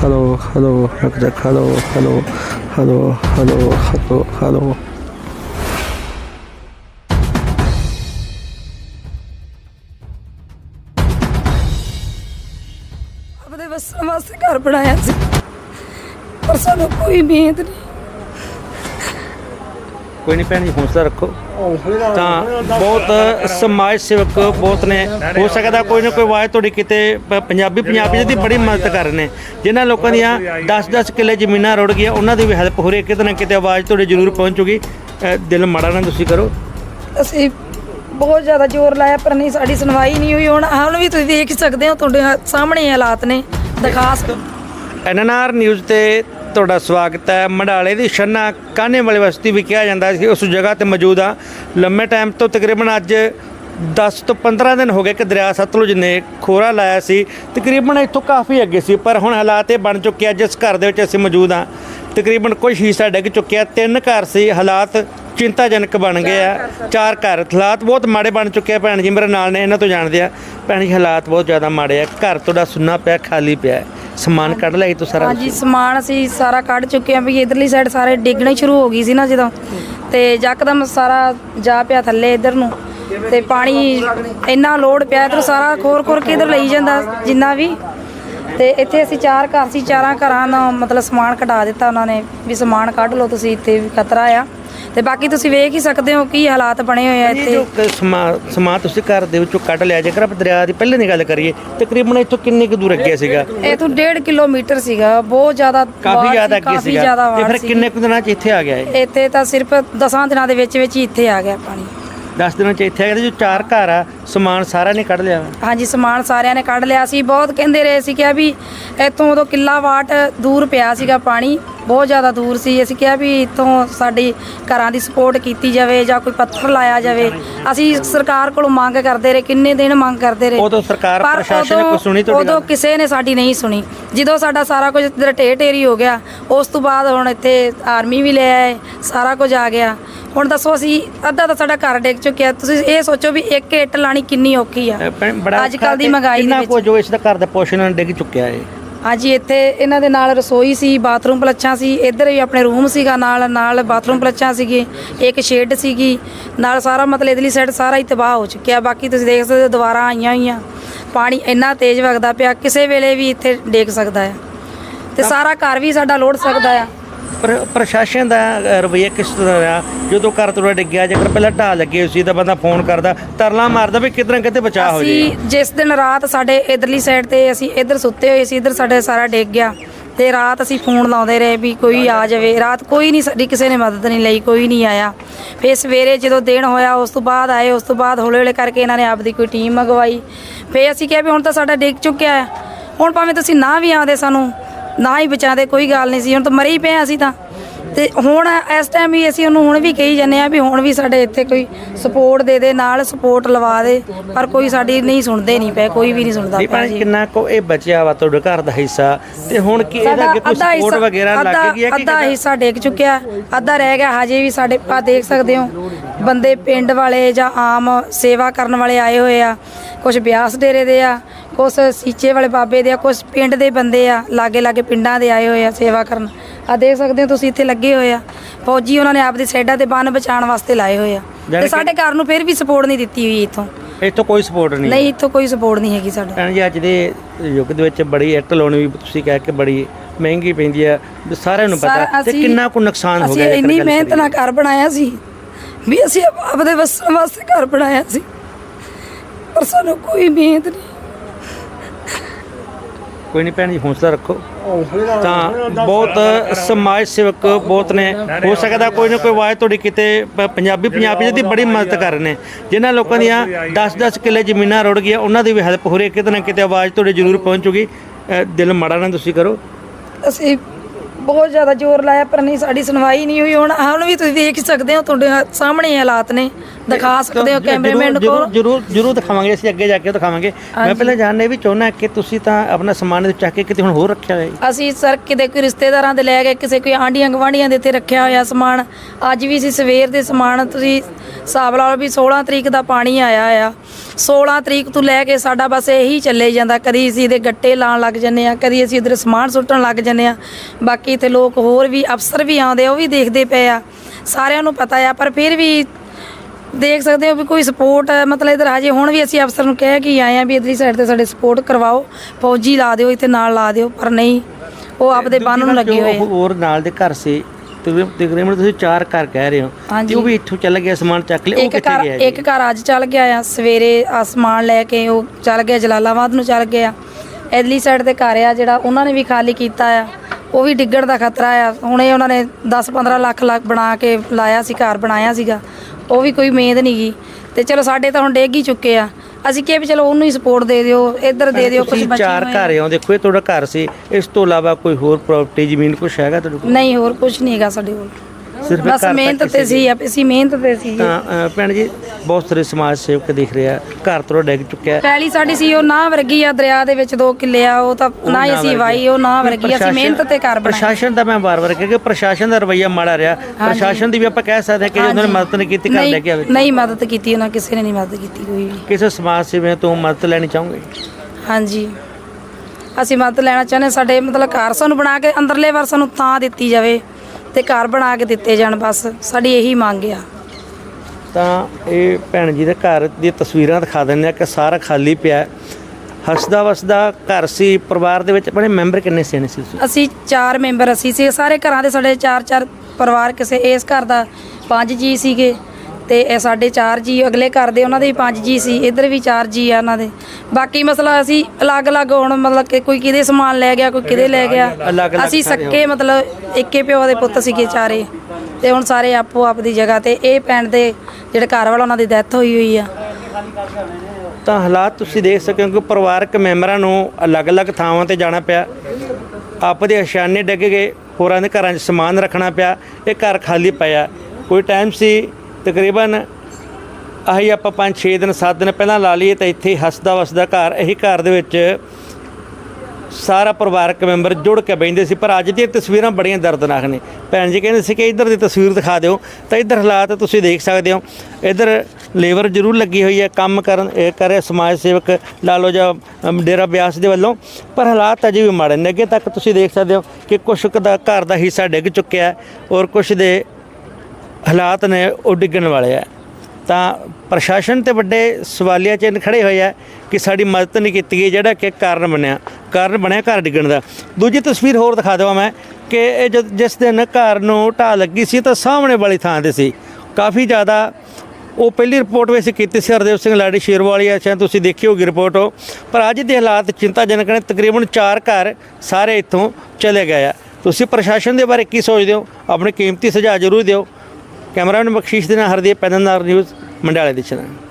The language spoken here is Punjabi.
hello hello jack hello hello hello hello hello hello ਆਪਦੇ ਵਸਣ ਵਾਸਤੇ ਘਰ ਬਣਾਇਆ ਸੀ ਪਰ ਸਾਨੂੰ ਕੋਈ ਮਿਹਨਤ ਨਹੀਂ ਕੋਈ ਨਹੀਂ ਭੈਣ ਜੀ ਹੌਸਲਾ ਰੱਖੋ। ਤਾਂ ਬਹੁਤ ਸਮਾਜ ਸੇਵਕ ਬਹੁਤ ਨੇ। ਹੋ ਸਕਦਾ ਕੋਈ ਨਾ ਕੋਈ ਆਵਾਜ਼ ਤੁਹਾਡੀ ਕਿਤੇ ਪ- ਪੰਜਾਬੀ ਪੰਜਾਬੀ ਦੀ ਬੜੀ ਮਦਦ ਕਰ ਰਹੇ ਨੇ। ਜਿਨ੍ਹਾਂ ਲੋਕਾਂ ਦੀਆਂ 10-10 ਕਿੱਲੇ ਜ਼ਮੀਨਾਂ ਰੁੜ ਗਈਆਂ ਉਹਨਾਂ ਦੀ ਵੀ ਹੈਲਪ ਹੋ ਰਹੀ ਹੈ। ਕਿਤੇ ਨਾ ਕਿਤੇ ਆਵਾਜ਼ ਤੁਹਾਡੀ ਜ਼ਰੂਰ ਪਹੁੰਚੂਗੀ ਅ, ਦਿਲ ਮਾੜਾ ਨਾ ਤੁਸੀਂ ਕਰੋ। ਅਸੀਂ ਬਹੁਤ ਜ਼ਿਆਦਾ ਜ਼ੋਰ ਲਾਇਆ ਪਰ ਨਹੀਂ ਸਾਡੀ ਸੁਣਵਾਈ ਨਹੀਂ ਹੋਈ। ਹੁਣ ਹੁਣ ਵੀ ਤੁਸੀਂ ਦੇਖ ਹੀ ਸਕਦੇ ਹੋ ਤੁਹਾਡੇ ਸਾਹਮਣੇ ਹਾਲਾਤ ਨੇ। ਦਿਖਾ ਸਕ ਐਨਐਨਆਰ ਨਿਊਜ਼ ਤੇ ਤੁਹਾਡਾ ਸਵਾਗਤ ਹੈ। ਮੰਡਾਲੇ ਦੀ ਛੰਨਾ ਕਾਨੇ ਵਾਲੀ ਬਸਤੀ ਵੀ ਕਿਹਾ ਜਾਂਦਾ ਸੀ। ਉਸ ਜਗ੍ਹਾ ਤੇ ਮੌਜੂਦ ਆ। ਲੰਮੇ ਟਾਈਮ ਤੋਂ ਤਕਰੀਬਨ ਅੱਜ 10 ਤੋਂ 15 ਦਿਨ ਹੋ ਗਏ ਕਿ ਦਰਿਆ ਸਤਲੁਜ ਨੇ ਖੋਰਾ ਲਾਇਆ ਸੀ। ਤਕਰੀਬਨ ਇੱਥੋਂ ਕਾਫੀ ਅੱਗੇ ਸੀ। ਪਰ ਹੁਣ ਹਾਲਾਤ ਇਹ ਬਣ ਚੁੱਕੇ ਆ ਜਿਸ ਘਰ ਦੇ ਵਿੱਚ ਅਸੀਂ ਮੌਜੂਦ ਆ। ਤਕਰੀਬਨ ਕੁਝ ਹਿੱਸਾ ਡਿੱਗ ਚੁੱਕਿਆ। ਤਿੰਨ ਘਰ ਸੀ। ਹਾਲਾਤ ਚਿੰਤਾਜਨਕ ਬਣ ਗਏ ਆ। ਚਾਰ ਘਰ। ਹਾਲਾਤ ਬਹੁਤ ਮਾੜੇ ਬਣ ਚੁੱਕੇ ਆ ਭੈਣ ਜੀ। ਮੇਰੇ ਨਾਲ ਨੇ ਇਹਨਾਂ ਤੋਂ ਜਾਣਦੇ ਆ। ਭੈਣ ਜੀ ਹਾਲਾਤ ਬਹੁਤ ਜ਼ਿਆਦਾ ਮਾੜੇ ਆ। ਘਰ ਤੁਹਾਡਾ ਸੁੰਨਾ ਪਿਆ ਖਾਲੀ ਪਿਆ। ਸਮਾਨ ਕੱਢ ਲਿਆ ਤੂੰ ਸਾਰਾ ਹਾਂਜੀ, ਸਮਾਨ ਅਸੀਂ ਸਾਰਾ ਕੱਢ ਚੁੱਕੇ ਆ ਵੀ ਇਧਰਲੀ ਸਾਈਡ ਸਾਰੇ ਡਿੱਗਣੇ ਸ਼ੁਰੂ ਹੋ ਗਈ ਸੀ ਨਾ ਜਦੋਂ। ਤੇ ਯਕਦਮ ਸਾਰਾ ਜਾ ਪਿਆ ਥੱਲੇ ਇਧਰ ਨੂੰ। ਤੇ ਪਾਣੀ ਇੰਨਾ ਲੋਡ ਪਿਆ, ਇਧਰ ਸਾਰਾ ਖੋਰ ਖੋਰ ਕੇ ਇਧਰ ਲਈ ਜਾਂਦਾ ਜਿੰਨਾ ਵੀ। ਤੇ ਇੱਥੇ ਅਸੀਂ ਚਾਰ ਘਰ ਸੀ, ਚਾਰਾਂ ਘਰਾਂ ਦਾ ਮਤਲਬ ਸਮਾਨ ਕਢਾ ਦਿੱਤਾ ਉਹਨਾਂ ਨੇ ਵੀ ਸਮਾਨ ਕੱਢ ਲਓ ਤੁਸੀਂ, ਇੱਥੇ ਵੀ ਖਤਰਾ ਆ। ਤੇ ਬਾਕੀ ਤੁਸੀਂ ਵੇਖ ਹੀ ਸਕਦੇ ਹੋ ਕੀ ਹਾਲਾਤ ਬਣੇ ਹੋਏ ਆ ਇੱਥੇ। ਜੋ ਸਮਾ ਤੁਸੀਂ ਘਰ ਦੇ ਵਿੱਚੋਂ ਕੱਢ ਲਿਆ ਜੇਕਰ ਆਪਾਂ ਦਰਿਆ ਦੀ ਪਹਿਲੇ ਦੀ ਗੱਲ ਕਰੀਏ ਤਕਰੀਬਨ ਇੱਥੋਂ ਕਿੰਨੀ ਕੁ ਦੂਰ ਅੱਗੇ ਸੀਗਾ? ਇਹ ਤੋਂ 1.5 ਕਿਲੋਮੀਟਰ ਸੀਗਾ ਬਹੁਤ ਜ਼ਿਆਦਾ ਕਾਫੀ ਜ਼ਿਆਦਾ ਅੱਗੇ ਸੀਗਾ। ਤੇ ਫਿਰ ਕਿੰਨੇ ਕੁ ਦਿਨਾਂ 'ਚ ਇੱਥੇ ਆ ਗਿਆ ਇਹ? ਇੱਥੇ ਤਾਂ ਸਿਰਫ 10 ਦਿਨਾਂ ਦੇ ਵਿੱਚ ਵਿੱਚ ਹੀ ਇੱਥੇ ਆ ਗਿਆ ਪਾਣੀ। 10 ਦਿਨਾਂ 'ਚ ਇੱਥੇ ਆ ਜੋ ਚਾਰ ਘਰ ਆ ਸਮਾਨ ਸਾਰਾ ਨੇ ਕੱਢ ਲਿਆ ਹਾਂਜੀ ਸਮਾਨ ਸਾਰਿਆਂ ਨੇ ਕੱਢ ਲਿਆ ਸੀ। ਬਹੁਤ ਕਹਿੰਦੇ ਰਹੇ ਸੀ ਕਿਹਾ ਵੀ ਇੱਥੋਂ ਉਦੋਂ ਕਿੱਲਾ ਵਾਟ ਦੂਰ ਪਿਆ ਸੀਗਾ ਪਾਣੀ ਬਹੁਤ ਜ਼ਿਆਦਾ ਦੂਰ ਸੀ। ਅਸੀਂ ਕਿਹਾ ਵੀ ਇੱਥੋਂ ਸਾਡੀ ਘਰਾਂ ਦੀ ਸਪੋਰਟ ਕੀਤੀ ਜਾਵੇ ਜਾਂ ਕੋਈ ਪੱਥਰ ਲਾਇਆ ਜਾਵੇ। ਅਸੀਂ ਸਰਕਾਰ ਕੋਲੋਂ ਮੰਗ ਕਰਦੇ ਰਹੇ ਕਿੰਨੇ ਦਿਨ ਮੰਗ ਕਰਦੇ ਰਹੇ। ਉਦੋਂ ਸਰਕਾਰ ਪਰ ਪ੍ਰਸ਼ਾਸਨ ਨੇ ਉਦੋਂ- ਕੋਈ ਸੁਣੀ ਤੁਹਾਡੀ ਉਦੋਂ ਗੱਲ? ਕਿਸੇ ਨੇ ਸਾਡੀ ਨਹੀਂ ਸੁਣੀ। ਜਦੋਂ ਸਾਡਾ ਸਾਰਾ ਕੁਝ ਢੇਰ ਢੇਰੀ ਹੋ ਗਿਆ ਉਸ ਤੋਂ ਬਾਅਦ ਹੁਣ ਇੱਥੇ ਆਰਮੀ ਵੀ ਲੈ ਆਏ ਸਾਰਾ ਕੁਝ ਆ ਗਿਆ। ਹੁਣ ਦੱਸੋ ਅਸੀਂ ਅੱਧਾ ਤਾਂ ਸਾਡਾ ਘਰ ਡਿੱਗ ਚੁੱਕਿਆ। ਤੁਸੀਂ ਇਹ ਸੋਚੋ ਵੀ ਇੱਕ ਇੱਟ ਲਾਣੀ ਕਿੰਨੀ ਔਖੀ ਆ। ਅੱਜ ਕੱਲ ਦੀ ਮਹਿੰਗਾਈ ਦੇ ਕਿੰਨਾ ਕੁ ਵਿੱਚ। ਜੋ ਇਸ ਦਾ ਘਰ ਦਾ ਪੋਸ਼ਣ ਡਿੱਗ ਚੁੱਕਿਆ ਹੈ ਹਾਂਜੀ ਇੱਥੇ ਇਹਨਾਂ ਦੇ ਨਾਲ ਰਸੋਈ ਸੀ ਬਾਥਰੂਮ ਪਲੱਛਾਂ ਸੀ ਇੱਧਰ ਵੀ ਆਪਣੇ ਰੂਮ ਸੀਗਾ ਨਾਲ ਨਾਲ ਬਾਥਰੂਮ ਪਲੱਛਾਂ ਸੀਗੇ ਇੱਕ ਸ਼ੈੱਡ ਸੀਗੀ ਨਾਲ ਸਾਰਾ ਮਤਲਬ ਇਧਰਲੀ ਸਾਈਡ ਸਾਰਾ ਹੀ ਤਬਾਹ ਹੋ ਚੁੱਕਿਆ। ਬਾਕੀ ਤੁਸੀਂ ਦੇਖ ਸਕਦੇ ਹੋ ਦੁਬਾਰਾ ਆਈਆਂ ਹੋਈਆਂ। ਪਾਣੀ ਇੰਨਾ ਤੇਜ਼ ਵਗਦਾ ਪਿਆ ਕਿਸੇ ਵੇਲੇ ਵੀ ਇੱਥੇ ਡੇਗ ਸਕਦਾ ਹੈ। ਤੇ ਸਾਰਾ ਘਰ ਵੀ ਸਾਡਾ ਲੋੜ ਸਕਦਾ ਆ ਪ੍ਰਸ਼ਾਸਨ ਦਾ ਰਵੱਈਆ ਕਿਸ ਤਰ੍ਹਾਂ ਰਿਹਾ? ਜਦੋਂ ਘਰ ਤੁਹਾਡਾ ਡਿੱਗਿਆ ਜੇਕਰ ਪਹਿਲਾਂ ਢਾਹ ਲੱਗੇ ਸੀ ਤਾਂ ਬੰਦਾ ਫੋਨ ਕਰਦਾ ਤਰਲਾ ਮਾਰਦਾ ਵੀ ਕਿਤੇ ਨਾ ਕਿਤੇ ਬਚਾਅ ਹੋ ਅਸੀਂ ਜਿਸ ਦਿਨ ਰਾਤ ਸਾਡੇ ਇਧਰਲੀ ਸਾਈਡ ਤੇ ਅਸੀਂ ਇੱਧਰ ਸੁੱਤੇ ਹੋਏ ਸੀ ਇੱਧਰ ਸਾਡੇ ਸਾਰਾ ਡਿੱਗ ਗਿਆ। ਤੇ ਰਾਤ ਅਸੀਂ ਫੋਨ ਲਾਉਂਦੇ ਰਹੇ ਵੀ ਕੋਈ ਆ ਜਾਵੇ। ਰਾਤ ਕੋਈ ਨਹੀਂ ਸਾਡੀ ਕਿਸੇ ਨੇ ਮਦਦ ਨਹੀਂ ਲਈ ਕੋਈ ਨਹੀਂ ਆਇਆ। ਫਿਰ ਸਵੇਰੇ ਜਦੋਂ ਦਿਨ ਹੋਇਆ ਉਸ ਤੋਂ ਬਾਅਦ ਆਏ ਉਸ ਤੋਂ ਬਾਅਦ ਹੌਲੇ ਹੌਲੇ ਕਰਕੇ ਇਹਨਾਂ ਨੇ ਆਪਦੀ ਕੋਈ ਟੀਮ ਮੰਗਵਾਈ। ਫਿਰ ਅਸੀਂ ਕਿਹਾ ਵੀ ਹੁਣ ਤਾਂ ਸਾਡਾ ਡਿੱਗ ਚੁੱਕਿਆ ਹੈ। ਹੁਣ ਭਾਵੇਂ ਤੁਸੀਂ ਨਾ ਵੀ ਆਉਂਦੇ ਸਾਨੂੰ ਨਾ ਹੀ ਬਚਾਉਂਦੇ ਕੋਈ ਗੱਲ ਨਹੀਂ ਸੀ ਹੁਣ ਤਾਂ ਮਰੇ ਹੀ ਪਏ ਅਸੀਂ ਤਾਂ। ਤੇ ਹੁਣ ਇਸ ਟਾਈਮ ਵੀ ਅਸੀਂ ਉਹਨੂੰ ਹੁਣ ਵੀ ਕਹੀ ਜਾਂਦੇ ਆ ਵੀ ਹੁਣ ਵੀ ਸਾਡੇ ਇੱਥੇ ਕੋਈ ਸਪੋਰਟ ਦੇ ਦੇ ਨਾਲ ਸਪੋਰਟ ਲਵਾ ਦੇ ਪਰ ਕੋਈ ਸਾਡੀ ਨਹੀਂ ਸੁਣਦੇ ਨਹੀਂ ਪਏ ਕੋਈ ਵੀ ਨਹੀਂ ਸੁਣਦਾ ਨਹੀਂ ਪਿਆ ਪਰ ਜੀ। ਕਿੰਨਾ ਕੋ ਇਹ ਬਚਿਆ ਵਾ ਤੁਹਾਡੇ ਘਰ ਦਾ ਹਿੱਸਾ। ਤੇ ਹੁਣ ਕੀ ਇਹਦਾ ਅੱਗੇ ਕੋਈ ਅੱਧਾ ਸਪੋਰਟ ਹਿੱਸਾ ਵਗੈਰਾ ਲੱਗ ਅੱਧਾ- ਗਈ ਹੈ ਕਿ ਅੱਧਾ ਹਿੱਸਾ ਡਿੱਗ ਚੁੱਕਿਆ। ਅੱਧਾ ਰਹਿ ਗਿਆ ਹਜੇ ਵੀ ਸਾਡੇ ਆ ਦੇਖ ਸਕਦੇ ਹੋ ਬੰਦੇ ਪਿੰਡ ਵਾਲੇ ਜਾਂ ਆਮ ਸੇਵਾ ਕਰਨ ਵਾਲੇ ਆਏ ਹੋਏ ਆ ਕੁਝ ਬਿਆਸ ਡੇਰੇ ਦੇ ਆ ਕੁਝ ਸੀਚੇ ਵਾਲੇ ਬਾਬੇ ਦੇ ਆ ਕੁਝ ਪਿੰਡ ਦੇ ਬੰਦੇ ਆ ਲਾਗੇ ਲਾਗੇ ਪਿੰਡਾਂ ਦੇ ਆਏ ਹੋਏ ਆ ਸੇਵਾ ਕਰਨ। ਆ ਦੇਖ ਸਕਦੇ ਹੋ ਤੁਸੀਂ ਇੱਥੇ ਲੱਗੇ ਹੋਏ ਆ। ਫੌਜੀ ਉਹਨਾਂ ਨੇ ਆਪਦੀ ਸਾਈਡਾਂ ਤੇ ਬੰਨ ਬਚਾਉਣ ਵਾਸਤੇ ਲਾਏ ਹੋਏ ਆ। ਯਾਨੀ ਤੇ ਕਿ- ਸਾਡੇ ਘਰ ਨੂੰ ਫਿਰ ਵੀ ਸਪੋਰਟ ਨਹੀਂ ਦਿੱਤੀ ਹੋਈ ਇੱਥੋਂ। ਇੱਥੋਂ ਕੋਈ ਸਪੋਰਟ ਨਹੀਂ ਨਹੀਂ ਇੱਥੋਂ ਕੋਈ ਸਪੋਰਟ ਨਹੀਂ ਹੈਗੀ ਸਾਡੇ। ਭੈਣ ਜੀ ਅੱਜ ਦੇ ਯੁੱਗ ਦੇ ਵਿੱਚ ਬੜੀ ਇੱਟ ਲਾਉਣੀ ਵੀ ਤੁਸੀਂ ਕਹਿ ਕੇ ਬੜੀ ਮਹਿੰਗੀ ਪੈਂਦੀ ਆ। ਵੀ ਸਾਰਿਆਂ ਨੂੰ ਪਤਾ ਤੇ ਅਸੀਂ- ਕਿੰਨਾ ਕੁ ਨੁਕਸਾਨ ਹੋ ਅਸੀਂ ਗਿਆ ਜੇਕਰ ਇੰਨੀ ਗੱਲ ਮਿਹਨਤ ਕਰੀਏ। ਨਾਲ ਘਰ ਬਣਾਇਆ ਸੀ। ਵੀ ਅਸੀਂ ਆਪ- ਆਪਦੇ ਵਸਣ ਵਾਸਤੇ ਘਰ ਬਣਾਇਆ ਸੀ। ਪਰ ਸਾਨੂੰ ਕੋਈ ਮਿਹਨਤ ਨਹੀਂ ਕੋਈ ਨਹੀਂ ਭੈਣ ਜੀ ਹੌਸਲਾ ਰੱਖੋ। ਤਾਂ ਬਹੁਤ ਸਮਾਜ ਸੇਵਕ ਬਹੁਤ ਨੇ। ਹੋ ਸਕਦਾ ਕੋਈ ਨਾ ਕੋਈ ਆਵਾਜ਼ ਤੁਹਾਡੀ ਕਿਤੇ ਪੰਜਾਬੀ ਪੰਜਾਬੀ ਦੀ ਬੜੀ ਮਦਦ ਕਰ ਰਹੇ ਨੇ। ਜਿਨ੍ਹਾਂ ਲੋਕਾਂ ਦੀਆਂ 10-10 ਕਿੱਲੇ ਜ਼ਮੀਨਾਂ ਰੁੜ ਗਈਆਂ ਉਹਨਾਂ ਦੀ ਵੀ ਹੈਲਪ ਹੋ ਰਹੀ ਹੈ। ਕਿਤੇ ਨਾ ਕਿਤੇ ਆਵਾਜ਼ ਤੁਹਾਡੀ ਜ਼ਰੂਰ ਪਹੁੰਚੂਗੀ ਦਿਲ ਮਾੜਾ ਨਾ ਤੁਸੀਂ ਕਰੋ। ਅਸੀਂ ਬਹੁਤ ਜ਼ਿਆਦਾ ਜ਼ੋਰ ਲਾਇਆ ਪਰ ਨਹੀਂ ਸਾਡੀ ਸੁਣਵਾਈ ਨਹੀਂ ਹੋਈ। ਹੁਣ ਹੁਣ ਵੀ ਤੁਸੀਂ ਦੇਖ ਹੀ ਸਕਦੇ ਹੋ ਤੁਹਾਡੇ ਸਾਹਮਣੇ ਹਾਲਾਤ ਨੇ। ਦਿਖਾ ਸਕਦੇ ਹੋ ਕੈਮਰਾਮੈਨ ਕੋਲ। ਜ਼ਰੂਰ ਜ਼ਰੂਰ ਦਿਖਾਵਾਂਗੇ ਅਸੀਂ ਅੱਗੇ ਜਾ ਕੇ ਦਿਖਾਵਾਂਗੇ। ਮੈਂ। ਪਹਿਲਾਂ ਜਾਣਨਾ ਵੀ ਚਾਹੁੰਦਾ ਕਿ ਤੁਸੀਂ ਤਾਂ ਆਪਣਾ ਸਮਾਨ ਚੱਕ ਕੇ ਕਿਤੇ ਹੁਣ ਹੋਰ ਰੱਖਿਆ ਹੋਇਆ ਹੈ ਅਸੀਂ ਸਰ ਕਿਤੇ ਕੋਈ ਰਿਸ਼ਤੇਦਾਰਾਂ ਦੇ ਲੈ ਗਏ ਕਿਸੇ ਕੋਈ ਆਂਢੀਆਂ ਗਵਾਂਢੀਆਂ ਦੇ ਇੱਥੇ ਰੱਖਿਆ ਹੋਇਆ ਸਮਾਨ। ਅੱਜ ਵੀ ਅਸੀਂ ਸਵੇਰ ਦੇ ਸਮਾਨ ਤੁਸੀਂ ਹਿਸਾਬ ਲਾ ਲਓ ਵੀ 16 ਤਰੀਕ ਦਾ ਪਾਣੀ ਆਇਆ ਆ। 16 ਤਰੀਕ ਤੋਂ ਲੈ ਕੇ ਸਾਡਾ ਬਸ ਇਹੀ ਚੱਲੇ ਜਾਂਦਾ। ਕਦੀ ਅਸੀਂ ਇਹਦੇ ਗੱਟੇ ਲਾਣ ਲੱਗ ਜੰਨੇ ਆ ਕਦੀ ਅਸੀਂ ਇਧਰ ਸਮਾਨ ਸੁੱਟਣ ਲੱਗ ਜੰਨੇ ਆ ਬਾਕੀ ਇੱਥੇ ਲੋਕ ਹੋਰ ਵੀ ਅਫਸਰ ਵੀ ਆਉਂਦੇ ਆ ਉਹ ਵੀ ਦੇਖਦੇ ਪਏ ਆ। ਸਾਰਿਆਂ ਨੂੰ ਪਤਾ ਆ ਪਰ ਫਿਰ ਵੀ ਦੇਖ ਸਕਦੇ ਹੋ ਵੀ ਕੋਈ ਸਪੋਰਟ ਮਤਲਬ ਇਧਰ ਹਜੇ ਹੁਣ ਵੀ ਅਸੀਂ ਅਫਸਰ ਨੂੰ ਕਹਿ ਕੇ ਆਏ ਆ ਵੀ ਇਧਰਲੀ ਸਾਈਡ ਤੇ ਸਾਡੇ ਸਪੋਰਟ ਕਰਵਾਓ ਫੌਜੀ ਲਾ ਦਿਓ ਇੱਥੇ ਨਾਲ ਲਾ ਦਿਓ ਪਰ ਨਹੀਂ। ਉਹ ਆਪਦੇ ਬੰਨ ਨੂੰ ਲੱਗੇ ਹੋਏ। ਹੋਰ ਨਾਲ ਦੇ ਘਰ ਸੀ ਤਕਰੀਬਨ ਤੁਸੀਂ ਚਾਰ ਘਰ ਕਹਿ ਰਹੇ ਹੋ। ਤੇ ਉਹ ਵੀ ਇੱਥੋਂ ਚੱਲ ਗਿਆ ਸਮਾਨ ਚੱਕ ਲਿਆ ਉਹ ਕਿੱਥੇ ਗਿਆ ਇੱਕ ਘਰ ਅੱਜ ਚੱਲ ਗਿਆ ਆ ਸਵੇਰੇ ਆਸਮਾਨ ਲੈ ਕੇ ਉਹ ਚੱਲ ਗਿਆ ਜਲਾਲਾਬਾਦ ਨੂੰ ਚੱਲ ਗਿਆ। ਇਧਰਲੀ ਸਾਈਡ ਤੇ ਘਰ ਆ ਜਿਹੜਾ ਉਹਨਾਂ ਨੇ ਵੀ ਖਾਲੀ ਕੀਤਾ ਆ। ਉਹ ਵੀ ਡਿੱਗਣ ਦਾ ਖਤਰਾ ਆ। ਹੁਣੇ ਉਹਨਾਂ ਨੇ 10-15 ਲੱਖ ਲੱਖ ਬਣਾ ਕੇ ਲਾਇਆ ਸੀ ਘਰ ਬਣਾਇਆ ਸੀਗਾ। ਉਹ ਵੀ ਕੋਈ ਉਮੀਦ ਨਹੀਂ ਗਈ ਤੇ ਚਲੋ ਸਾਡੇ ਤਾਂ ਹੁਣ ਡਿੱਗ ਹੀ ਚੁੱਕੇ ਆ। ਅਸੀਂ ਕਿਹਾ ਵੀ ਚਲੋ ਉਹਨੂੰ ਹੀ ਸਪੋਰਟ ਦੇ ਦਿਓ ਇੱਧਰ ਦੇ ਦਿਓ ਕੁਝ ਤੁਸੀਂ ਚਾਰ ਘਰ ਹੋ ਦੇਖੋ ਇਹ ਤੁਹਾਡਾ ਘਰ ਸੀ ਇਸ ਤੋਂ ਇਲਾਵਾ ਕੋਈ ਹੋਰ ਪ੍ਰਾਪਰਟੀ ਜ਼ਮੀਨ ਕੁਝ ਹੈਗਾ ਤੁਹਾਡੇ ਕੋਲ? ਨਹੀਂ ਹੋਰ ਕੁਝ ਨਹੀਂ ਹੈਗਾ ਸਾਡੇ ਕੋਲ। ਸਿਰਫ ਬਸ ਘਰ ਤੱਕ ਮਿਹਨਤ ਤੇ ਸੀ ਅਸੀਂ ਮਿਹਨਤ ਤੇ ਸੀ। ਤਾਂ ਅ, ਭੈਣ ਜੀ ਬਹੁਤ ਸਾਰੇ ਸਮਾਜ ਸੇਵਕ ਦਿਖ ਰਿਹਾ ਘਰ ਤੋਂ ਡਿੱਗ ਚੁੱਕਿਆ। ਪਹਿਲੀ ਸਾਡੀ ਸੀ ਉਹ ਨਾ ਵਰਗੀ ਆ ਦਰਿਆ ਦੇ ਵਿੱਚ 2 ਕਿੱਲੇ ਆ ਉਹ ਤਾਂ ਨਾ ਹੀ ਅਸੀਂ ਵਾਈ ਉਹ ਨਾ ਵਰਗੀ ਅਸੀਂ ਪ੍ਰਸ਼ਾਸਨ- ਮਿਹਨਤ ਤੇ ਕਰ ਬਣਾਈ ਪ੍ਰਸ਼ਾਸਨ ਦਾ ਮੈਂ ਵਾਰ-ਵਾਰ ਕਿਹਾ ਕਿ ਪ੍ਰਸ਼ਾਸਨ ਦਾ ਰਵੱਈਆ ਮਾੜਾ ਰਿਹਾ। ਪ੍ਰਸ਼ਾਸਨ ਦੀ ਵੀ ਆਪਾਂ ਕਹਿ ਸਕਦੇ ਹਾਂ ਕਿ ਉਹਨਾਂ ਨੇ ਮਦਦ ਨਹੀਂ ਕੀਤੀ ਘਰ ਲੈ ਕੇ ਆਵੇ। ਨਹੀਂ ਨਹੀਂ ਮਦਦ ਕੀਤੀ ਉਹਨਾਂ ਕਿਸੇ ਨੇ ਨਹੀਂ ਮਦਦ ਕੀਤੀ ਕੋਈ ਵੀ। ਕਿਸੇ ਸਮਾਜ ਸੇਵੀਆਂ ਤੋਂ ਮਦਦ ਲੈਣੀ ਚਾਹੋਗੇ? ਹਾਂਜੀ। ਅਸੀਂ ਮਦਦ ਲੈਣਾ ਚਾਹੁੰਦੇ ਹਾਂ, ਸਾਡੇ ਮਤਲਬ ਘਰ ਸਾਨੂੰ ਬਣਾ ਕੇ ਅੰਦਰਲੇ ਵਾਰ ਸਾਨੂੰ ਥਾਂ ਦਿੱਤੀ ਜਾਵੇ। ਤੇ ਘਰ ਬਣਾ ਕੇ ਦਿੱਤੇ ਜਾਣ ਬਸ ਸਾਡੀ ਇਹੀ ਮੰਗ ਆ ਤਾਂ ਇਹ ਭੈਣ ਜੀ ਦੇ ਘਰ ਦੀ ਤਸਵੀਰਾਂ ਦਿਖਾ ਦਿੰਦੇ ਆ ਕਿ ਸਾਰਾ ਖਾਲੀ ਪਿਆ। ਹੱਸਦਾ ਵਸਦਾ ਘਰ ਸੀ ਪਰਿਵਾਰ ਦੇ ਵਿੱਚ ਆਪਣੇ ਮੈਂਬਰ ਕਿੰਨੇ ਸੀ ਤੁਸੀਂ? ਅਸੀਂ ਚਾਰ ਮੈਂਬਰ ਅਸੀਂ ਸੀ ਸਾਰੇ ਘਰਾਂ ਦੇ ਸਾਡੇ ਚਾਰ ਚਾਰ ਪਰਿਵਾਰ ਕਿਸੇ ਇਸ ਘਰ ਦਾ ਪੰਜ ਜੀ ਸੀਗੇ ਤੇ ਇਹ ਸਾਡੇ ਚਾਰ ਜੀ ਅਗਲੇ ਘਰ ਦੇ ਉਹਨਾਂ ਦੇ ਵੀ ਪੰਜ ਜੀ ਸੀ ਇੱਧਰ ਵੀ ਚਾਰ ਜੀ ਆ ਉਹਨਾਂ ਦੇ। ਬਾਕੀ ਮਸਲਾ ਅਸੀਂ ਅਲੱਗ-ਅਲੱਗ ਹੁਣ ਮਤਲਬ ਕਿ ਕੋਈ ਕਿਹਦੇ ਸਮਾਨ ਲੈ ਗਿਆ ਕੋਈ ਕਿਹਦੇ ਲੈ ਗਿਆ। ਅਸੀਂ ਸੱਕੇ ਮਤਲਬ ਇੱਕੇ ਪਿਓ ਦੇ ਪੁੱਤ ਸੀਗੇ ਚਾਰੇ ਤੇ ਹੁਣ ਸਾਰੇ ਆਪੋ ਆਪ ਦੀ ਜਗ੍ਹਾ ਤੇ ਇਹ ਪਿੰਡ ਦੇ ਜਿਹੜੇ ਘਰ ਵਾਲਾ ਉਹਨਾਂ ਦੀ ਡੈਥ ਹੋਈ ਹੋਈ ਆ। ਤਾਂ ਹਾਲਾਤ ਤੁਸੀਂ ਦੇਖ ਸਕਦੇ ਹੋ ਕਿ ਪਰਿਵਾਰਕ ਮੈਂਬਰਾਂ ਨੂੰ ਅਲੱਗ-ਅਲੱਗ ਥਾਵਾਂ ਤੇ ਜਾਣਾ ਪਿਆ। ਆਪਦੇ ਅਸ਼ਾਨੇ ਡਿੱਗ ਗਏ ਹੋਰਾਂ ਦੇ ਘਰਾਂ 'ਚ ਸਮਾਨ ਰੱਖਣਾ ਪਿਆ ਇਹ ਘਰ ਖਾਲੀ ਪਿਆ। ਕੋਈ ਟਾਈਮ ਸੀ ਤਕਰੀਬਨ ਆਹੀ ਆਪਾਂ 5-6 ਦਿਨ 7 ਦਿਨ ਪਹਿਲਾਂ ਲਾ ਲਈਏ ਤਾਂ ਇੱਥੇ ਹੱਸਦਾ ਵਸਦਾ ਘਰ, ਇਹੀ ਘਰ ਦੇ ਵਿੱਚ ਸਾਰਾ ਪਰਿਵਾਰਕ ਮੈਂਬਰ ਜੁੜ ਕੇ ਬੈਠਦੇ ਸੀ, ਪਰ ਅੱਜ ਦੀਆਂ ਤਸਵੀਰਾਂ ਬੜੀਆਂ ਦਰਦਨਾਕ ਨੇ। ਭੈਣ ਜੀ ਕਹਿੰਦੇ ਸੀ ਕਿ ਇੱਧਰ ਦੀ ਤਸਵੀਰ ਦਿਖਾ ਦਿਓ, ਤਾਂ ਇੱਧਰ ਹਾਲਾਤ ਤੁਸੀਂ ਦੇਖ ਸਕਦੇ ਹੋ। ਇੱਧਰ ਲੇਬਰ ਜ਼ਰੂਰ ਲੱਗੀ ਹੋਈ ਹੈ, ਕੰਮ ਕਰਨ ਕਰੇ ਸਮਾਜ ਸੇਵਕ, ਲਾ ਲਓ ਜਾਂ ਡੇਰਾ ਬਿਆਸ ਦੇ ਵੱਲੋਂ। ਪਰ ਹਾਲਾਤ ਅਜੇ ਵੀ ਮਾੜੇ ਨੇ। ਅੱਗੇ ਤੱਕ ਤੁਸੀਂ ਦੇਖ ਸਕਦੇ ਹੋ ਕਿ ਕੁਛ ਕੁ ਦਾ ਘਰ ਦਾ ਹਿੱਸਾ ਡਿੱਗ ਚੁੱਕਿਆ ਹੈ ਔਰ ਕੁਛ ਦੇ ਹਾਲਾਤ ਨੇ ਉਹ ਡਿੱਗਣ ਵਾਲੇ ਆ। ਤਾਂ ਪ੍ਰਸ਼ਾਸਨ ਤੇ ਵੱਡੇ ਸਵਾਲੀਆ ਚਿੰਨ੍ਹ ਖੜੇ ਹੋਏ ਆ ਕਿ ਸਾਡੀ ਮਦਦ ਨਹੀਂ ਕੀਤੀ ਗਈ, ਜਿਹੜਾ ਕਿ ਕਾਰਨ ਬਣਿਆ ਕਾਰਨ ਬਣਿਆ ਘਰ ਡਿੱਗਣ ਦਾ। ਦੂਜੀ ਤਸਵੀਰ ਹੋਰ ਦਿਖਾ ਦੇਵਾਂ ਮੈਂ ਕਿ ਇਹ ਜਦ ਜਿਸ ਦਿਨ ਘਰ ਨੂੰ ਢਾਹ ਲੱਗੀ ਸੀ ਤਾਂ ਸਾਹਮਣੇ ਵਾਲੀ ਥਾਂ ਤੇ ਸੀ। ਕਾਫੀ ਜ਼ਿਆਦਾ ਉਹ ਪਹਿਲੀ ਰਿਪੋਰਟ ਵਿੱਚ ਕੀਤੀ ਸੀ, ਹਰਦੇਵ ਸਿੰਘ ਲਾੜੀ ਸ਼ੇਰਵਾਲੀਆ ਸ਼ਾਇਦ ਤੁਸੀਂ ਦੇਖੀ ਹੋਗੀ ਰਿਪੋਰਟ ਉਹ। ਪਰ ਅੱਜ ਦੇ ਹਾਲਾਤ ਚਿੰਤਾਜਨਕ ਨੇ, ਤਕਰੀਬਨ 4 ਘਰ ਸਾਰੇ ਇੱਥੋਂ ਚਲੇ ਗਏ ਆ। ਤੁਸੀਂ ਪ੍ਰਸ਼ਾਸਨ ਦੇ ਬਾਰੇ ਕੀ ਸੋਚਦੇ ਹੋ? ਆਪਣੇ ਕੀਮਤੀ ਸੁਝਾਅ ਜ਼ਰੂਰ ਦਿਓ। ਕੈਮਰਾਮੈਨ ਬਖਸ਼ੀਸ਼ ਦੇ ਨਾਲ ਹਰਦੀਪ ਪੈਦਨਦਾਰ ਨਿਊਜ਼ ਮੰਡਾਲੇ ਦੇ ਚੈਨਲ